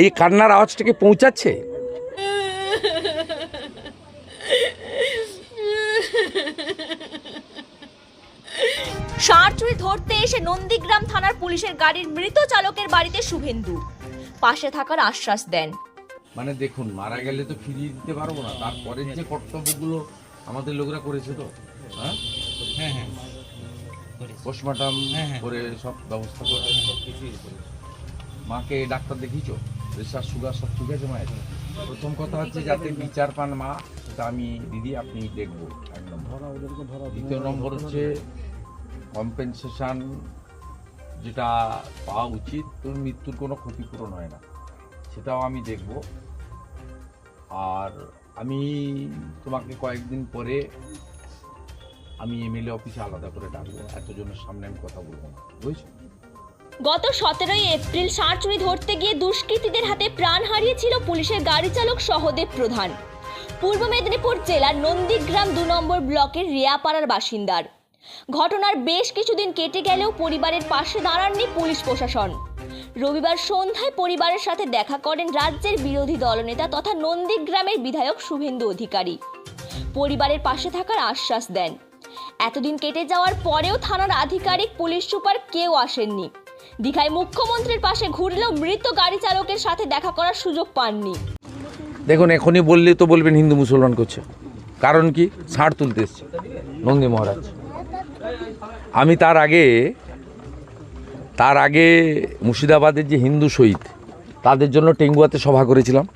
এই কান্নার আওয়াজটাকে পৌঁছাচ্ছে? ষাঁড় চুরি ধরতে এসে নন্দীগ্রাম থানার পুলিশের গাড়ির মৃত চালকের বাড়িতে শুভেন্দু। পাশে থাকার আশ্বাস দেন। মানে দেখুন মারা গেলে তো ফিরিয়ে দিতে পারব না। তারপরে যে কর্তব্যগুলো আমাদের লোকরা করেছে তো? হ্যাঁ? হ্যাঁ হ্যাঁ। পোস্টমর্টম হ্যাঁ, হ্যাঁ। করে সব ব্যবস্থা করে মাকে ডাক্তার দেখিয়েছো? প্রেশার সুগার সব ঠিক আছে মায়ের? প্রথম কথা হচ্ছে যাতে বিচার পান মা সেটা আমি দিদি আপনি দেখব একদম দ্বিতীয় নম্বর হচ্ছে কম্পেনসেশন যেটা পাওয়া উচিত তোর মৃত্যুর কোনো ক্ষতিপূরণ হয় না। সেটাও আমি দেখব। আর আমি তোমাকে কয়েকদিন পরে আমি এমএলএ অফিসে আলাদা করে ডাকবো। এতজনের সামনে আমি কথা বলব না। বুঝছ? গত সতেরোই এপ্রিল ষাঁড় চুরি ধরতে গিয়ে দুষ্কৃতীদের হাতে প্রাণ হারিয়েছিল পুলিশের গাড়ি চালক সহদেব প্রধান। পূর্ব মেদিনীপুর জেলার নন্দীগ্রাম দু নম্বর ব্লকের রিয়াপাড়ার বাসিন্দার। ঘটনার বেশ কিছুদিন কেটে গেলেও পরিবারের পাশে দাঁড়াননি পুলিশ প্রশাসন। রবিবার সন্ধ্যায় পরিবারের সাথে দেখা করেন রাজ্যের বিরোধী দলনেতা তথা নন্দীগ্রামের বিধায়ক শুভেন্দু অধিকারী। পরিবারের পাশে থাকার আশ্বাস দেন। এতদিন কেটে যাওয়ার পরেও থানার আধিকারিক পুলিশ সুপার কেউ আসেননি। দীঘায় মুখ্যমন্ত্রীর পাশে ঘুরলেও মৃত গাড়ি চালকের সাথে দেখা করার সুযোগ পাননি। দেখুন, এখনই বললে তো বলবেন হিন্দু মুসলমান করছে। কারণ কি? ষাঁড় তুলতে এসছে, নন্দী মহারাজ। আমি তার আগে তার আগে মুর্শিদাবাদের যে হিন্দু শহীদ, তাদের জন্য টেঙ্গুয়াতে সভা করেছিলাম।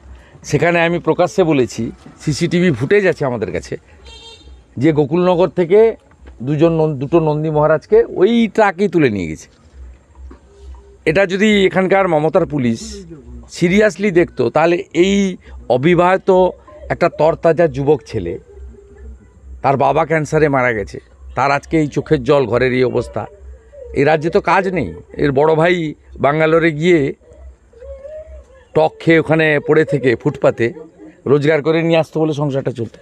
সেখানে আমি প্রকাশ্যে বলেছি, সিসিটিভি ফুটেজ আছে আমাদের কাছে, যে গোকুলনগর থেকে দুজন দুটো নন্দী মহারাজকে ওই ট্রাকেই তুলে নিয়ে গেছে। এটা যদি এখানকার মমতার পুলিশ সিরিয়াসলি দেখতো, তাহলে এই অবিবাহিত একটা তরতাজা যুবক ছেলে, তার বাবা ক্যান্সারে মারা গেছে, তার আজকে এই চোখের জল, ঘরের এই অবস্থা। এই রাজ্যে তো কাজ নেই। এর বড় ভাই বাঙ্গালোরে গিয়ে টক খেয়ে ওখানে পড়ে থেকে ফুটপাতে রোজগার করে নিয়ে আসতো বলে সংসারটা চলতো।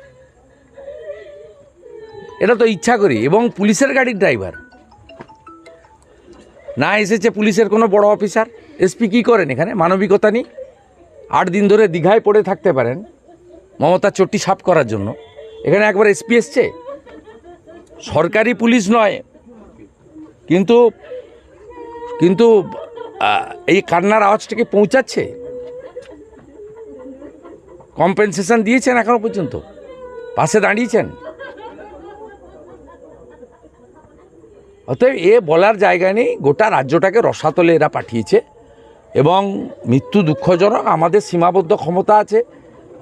এটা তো ইচ্ছা করি। এবং পুলিশের গাড়ির ড্রাইভার। না এসেছে পুলিশের কোনো বড় অফিসার? এসপি কী করেন এখানে? মানবিকতা নেই আট দিন ধরে দীঘায় পড়ে থাকতে পারেন। মমতা চটি সাফ করার জন্য। এখানে একবার এসপি এসছে? সরকারি পুলিশ নয়। কিন্তু কিন্তু এই কান্নার আওয়াজটাকে পৌঁছাচ্ছে? কম্পেনসেশন দিয়েছেন এখনও পর্যন্ত? পাশে দাঁড়িয়েছেন? অতএব এ বলার জায়গা নেই, গোটা রাজ্যটাকে রসাতলে এরা পাঠিয়েছে এবং মৃত্যু দুঃখজনক, আমাদের সীমাবদ্ধ ক্ষমতা আছে।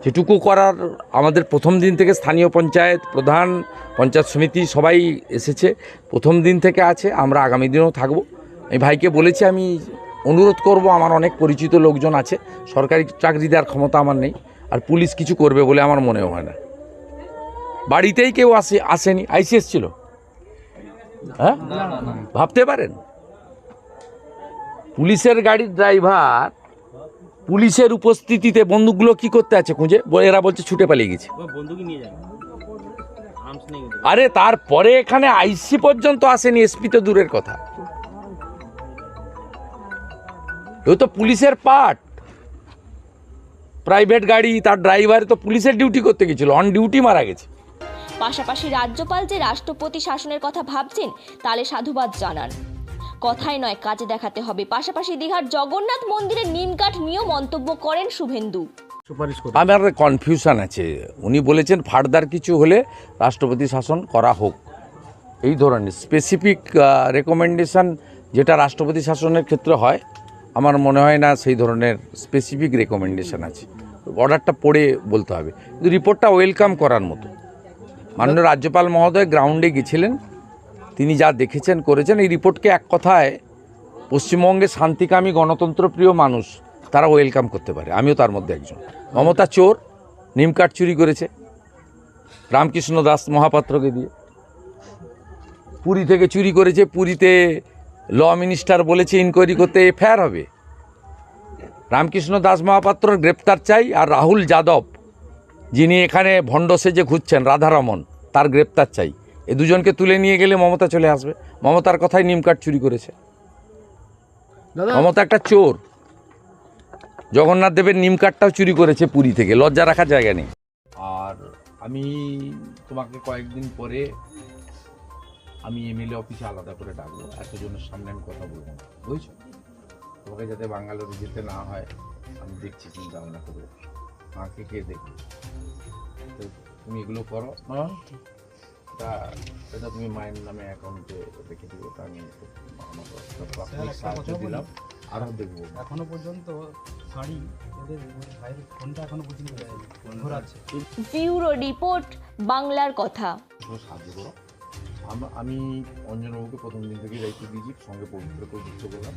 যেটুকু করার আমাদের প্রথম দিন থেকে স্থানীয় পঞ্চায়েত প্রধান, পঞ্চায়েত সমিতি সবাই এসেছে, প্রথম দিন থেকে আছে, আমরা আগামী দিনেও থাকব। আমি ভাইকে বলেছি, আমি অনুরোধ করব, আমার অনেক পরিচিত লোকজন আছে, সরকারি চাকরি দেওয়ার ক্ষমতা আমার নেই, আর পুলিশ কিছু করবে বলে আমার মনেও হয় না। বাড়িতেই কেউ আসে, আসেনি, আইসিএস ছিল। হ্যাঁ? ভাবতে পারেন? পুলিশের গাড়ির ড্রাইভার পুলিশের উপস্থিতিতে বন্দুকগুলো কি করতে আছে খুঁজে? এরা বলছে ছুটে পালিয়ে গেছে। আরে তারপরে এখানে আইসি পর্যন্ত আসেনি এসপি তো দূরের কথা। ও তো পুলিশের পার্ট প্রাইভেট গাড়ি তার ড্রাইভার তো পুলিশের ডিউটি করতে গেছিল অন ডিউটি মারা গেছে। পাশাপাশি রাজ্যপাল যে রাষ্ট্রপতি শাসনের কথা ভাবছেন তালে সাধুবাদ জানান। কথাই নয় কাজে দেখাতে হবে। পাশাপাশি দীঘার জগন্নাথ মন্দিরের নিমকাঠ নিয়েও মন্তব্য করেন শুভেন্দু। সুপারিশ আমার কনফিউশন আছে। উনি বলেছেন ফার্দার কিছু হলে রাষ্ট্রপতি শাসন করা হোক। এই ধরনের স্পেসিফিক রেকমেন্ডেশন যেটা রাষ্ট্রপতি শাসনের ক্ষেত্রে হয় আমার মনে হয় না সেই ধরনের স্পেসিফিক রেকমেন্ডেশন আছে। অর্ডারটা পড়ে বলতে হবে। কিন্তু রিপোর্টটা ওয়েলকাম করার মতো। মাননীয় রাজ্যপাল মহোদয় গ্রাউন্ডে গেছিলেন। তিনি যা দেখেছেন, করেছেন। এই রিপোর্টকে এক কথায় পশ্চিমবঙ্গে শান্তিকামী গণতন্ত্রপ্রিয় মানুষ, তারা ওয়েলকাম করতে পারে। আমিও তার মধ্যে একজন। মমতা চোর নিমকাঠ চুরি করেছে, রামকৃষ্ণ দাস মহাপাত্রকে দিয়ে। পুরী থেকে চুরি করেছে, পুরীতে ল মিনিস্টার বলেছে ইনকোয়ারি করতে এফআইআর হবে। রামকৃষ্ণ দাস মহাপাত্রর গ্রেপ্তার চাই, আর রাহুল যাদব যিনি এখানে ভণ্ড সেজে ঘুরছেন রাধারমন তার গ্রেপ্তার চাই। এ দুজনকে তুলে নিয়ে গেলে মমতা চলে আসবে। মমতার কথাই নিমকাঠ চুরি করেছে। মমতা একটা চোর। জগন্নাথ দেবের নিম কাঠটাও চুরি করেছে পুরী থেকে। লজ্জা রাখার জায়গা নেই। আর আমি তোমাকে কয়েকদিন পরে আমি এমএলএ অফিসে আলাদা করে ডাকবো। এতজনের সামনে আমি কথা বলব না। বুঝছ? তোমাকে যাতে বাঙ্গালোরে যেতে না হয় আমি দেখছি চিন্তা ভাবনা করে। মাকে কে দেখবে তো তুমি এগুলো করো। না এটা এটা তুমি মায়ের নামে অ্যাকাউন্টে রেখে দিও তা আমি প্রাথমিক সাহায্য? দিলাম। আরও দেখব। এখনও পর্যন্ত শাড়ি ওদের ভাইয়ের ফোনটা এখনও পর্যন্ত ঘোরাচ্ছে ব্যুরো রিপোর্ট বাংলার কথা। সাহায্য করো। আমি অঞ্জনবাবুকে প্রথম দিন থেকেই দায়িত্ব দিয়েছি সঙ্গে পবিত্রকেও যুক্ত করলাম।